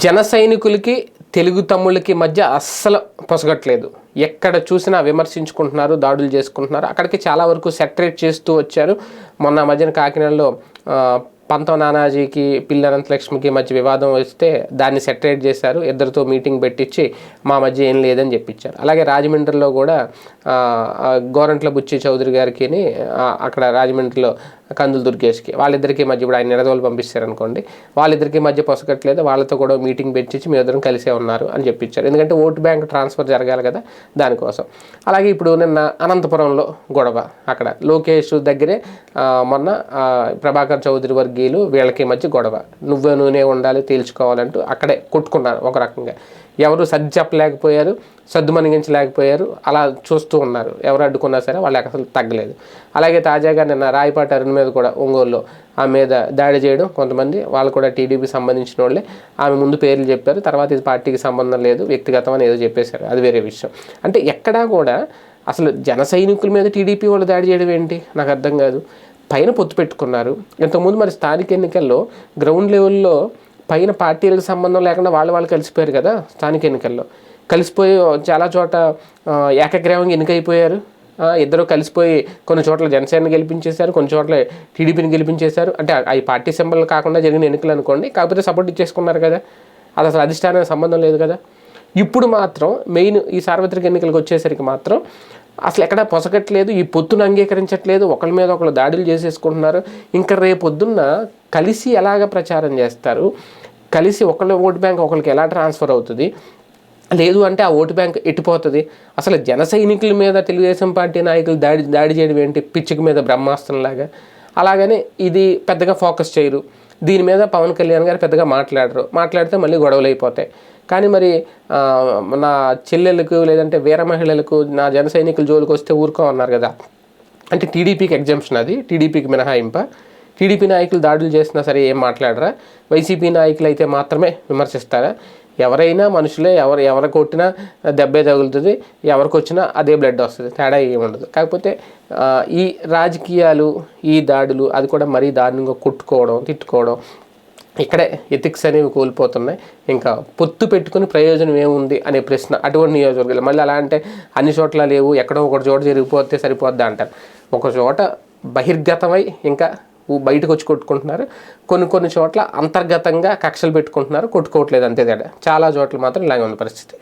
జన సైనికులకి తెలుగు తమ్ముళ్ళకి మధ్య అస్సలు పొసగట్లేదు. ఎక్కడ చూసినా విమర్శించుకుంటున్నారు దాడులు చేసుకుంటున్నారు. అక్కడికి చాలా వరకు సెటరేట్ చేస్తూ వచ్చారు. మొన్న మధ్యన కాకినాడలో పంతో నానాజీకి పిల్ల అనంతలక్ష్మికి మధ్య వివాదం వస్తే దాన్ని సెటరేట్ చేశారు. ఇద్దరితో మీటింగ్ పెట్టించి మా మధ్య ఏం లేదని చెప్పించారు. అలాగే రాజమండ్రిలో కూడా గోరంట్ల బుచ్చి చౌదరి గారికి అక్కడ రాజమండ్రిలో కందులు దుర్గేష్కి. వాళ్ళిద్దరికి మధ్య ఇప్పుడు ఆయన నిరదోలు పంపిస్తారనుకోండి. వాళ్ళిద్దరికీ మధ్య పొసగట్లేదు. వాళ్ళతో కూడా మీటింగ్ పెట్టించి మీ ఇద్దరం కలిసే ఉన్నారు అని చెప్పించారు ఎందుకంటే ఓటు బ్యాంక్ ట్రాన్స్ఫర్ జరగాలి కదా దానికోసం. అలాగే ఇప్పుడు నిన్న అనంతపురంలో గొడవ అక్కడ. లోకేష్ దగ్గరే మొన్న ప్రభాకర్ చౌదరి వర్గీయులు వీళ్ళకి మధ్య గొడవ. నువ్వే నూనె ఉండాలి తేల్చుకోవాలంటూ అక్కడే కొట్టుకున్నారు ఒక రకంగా. ఎవరు సర్ది చెప్పలేకపోయారు సద్దుమణిగించలేకపోయారు అలా చూస్తూ ఉన్నారు. ఎవరు అడ్డుకున్నా సరే వాళ్ళకి అసలు తగ్గలేదు. అలాగే తాజాగా నిన్న రాయపాటి అరుణ్ మీద కూడా ఒంగోలులో ఆమె మీద దాడి చేయడం కొంతమంది వాళ్ళు కూడా టీడీపీ సంబంధించిన వాళ్ళే ఆమె ముందు పేర్లు చెప్పారు తర్వాత ఇది పార్టీకి సంబంధం లేదు వ్యక్తిగతం అని ఏదో చెప్పేశారు. అది వేరే విషయం. అంటే ఎక్కడా కూడా అసలు జన సైనికుల మీద టీడీపీ వాళ్ళు దాడి చేయడం ఏంటి? నాకు అర్థం కాదు. పైన పొత్తు పెట్టుకున్నారు. ఇంతకుముందు మరి స్థానిక ఎన్నికల్లో గ్రౌండ్ లెవెల్లో పైన పార్టీలకు సంబంధం లేకుండా వాళ్ళు వాళ్ళు కలిసిపోయారు కదా స్థానిక ఎన్నికల్లో. కలిసిపోయి చాలా చోట ఆ, ఏకగ్రీవంగా ఎన్నికైపోయారు. ఇద్దరు కలిసిపోయి కొన్ని చోట్ల జనసేన గెలిపించేశారు కొన్ని చోట్ల టీడీపీని గెలిపించేశారు. అంటే అవి పార్టీ సింబల్ కాకుండా జరిగిన ఎన్నికలు అనుకోండి కాకపోతే సపోర్ట్ ఇచ్చేసుకున్నారు కదా. అది అసలు అధిష్టానం సంబంధం లేదు కదా. ఇప్పుడు మాత్రం మెయిన్ ఈ సార్వత్రిక ఎన్నికలకు వచ్చేసరికి మాత్రం అసలు ఎక్కడ పొసగట్లేదు ఈ పొత్తును అంగీకరించట్లేదు ఒకళ్ళ మీద ఒకరు దాడులు చేసేసుకుంటున్నారు. ఇంకా రేపొద్దున్న కలిసి ఎలాగ ప్రచారం చేస్తారు? కలిసి ఒకళ్ళ ఓటు బ్యాంక్ ఒకరికి ఎలా ట్రాన్స్ఫర్ అవుతుంది? లేదు అంటే ఆ ఓటు బ్యాంక్ ఎట్టిపోతుంది? అసలు జన సైనికుల మీద తెలుగుదేశం పార్టీ నాయకులు దాడి దాడి చేయడం ఏంటి? పిచ్చిక మీద బ్రహ్మాస్త్రంలాగా? అలాగని ఇది పెద్దగా ఫోకస్ చేయరు. దీని మీద పవన్ కళ్యాణ్ గారు పెద్దగా మాట్లాడరు. మాట్లాడితే మళ్ళీ గొడవలు అయిపోతాయి కానీ మరి నా చెల్లెలకు లేదంటే వీర మహిళలకు నా జన సైనికుల జోలికి వస్తే ఊరుకో అన్నారు కదా. అంటే టీడీపీకి ఎగ్జామ్షన్ అది. టీడీపీకి మినహాయింప? టీడీపీ నాయకులు దాడులు చేసినా సరే ఏం మాట్లాడరా? వైసీపీ నాయకులు అయితే మాత్రమే విమర్శిస్తారా? ఎవరైనా మనుషులే ఎవరు ఎవరు కొట్టినా దెబ్బే తగులుతుంది ఎవరికి వచ్చినా అదే బ్లడ్ వస్తుంది తేడా ఏముండదు. కాకపోతే ఈ రాజకీయాలు ఈ దాడులు అది కూడా మరీ దారుణంగా కొట్టుకోవడం తిట్టుకోవడం ఇక్కడే ఎథిక్స్ అనేవి కోల్పోతున్నాయి. ఇంకా పొత్తు పెట్టుకుని ప్రయోజనం ఏముంది అనే ప్రశ్న అటువంటి నియోజకవర్గాలు మళ్ళీ అలా అంటే అన్ని చోట్ల లేవు ఎక్కడో ఒక చోట జరిగిపోతే సరిపోద్దా అంటారు. ఒక చోట బహిర్గతమై ఇంకా బయటకు వచ్చి కొట్టుకుంటున్నారు. కొన్ని కొన్ని చోట్ల అంతర్గతంగా కక్షలు పెట్టుకుంటున్నారు కొట్టుకోవట్లేదు అంతే తేడా. చాలా చోట్ల మాత్రం ఇలాగే ఉంది పరిస్థితి.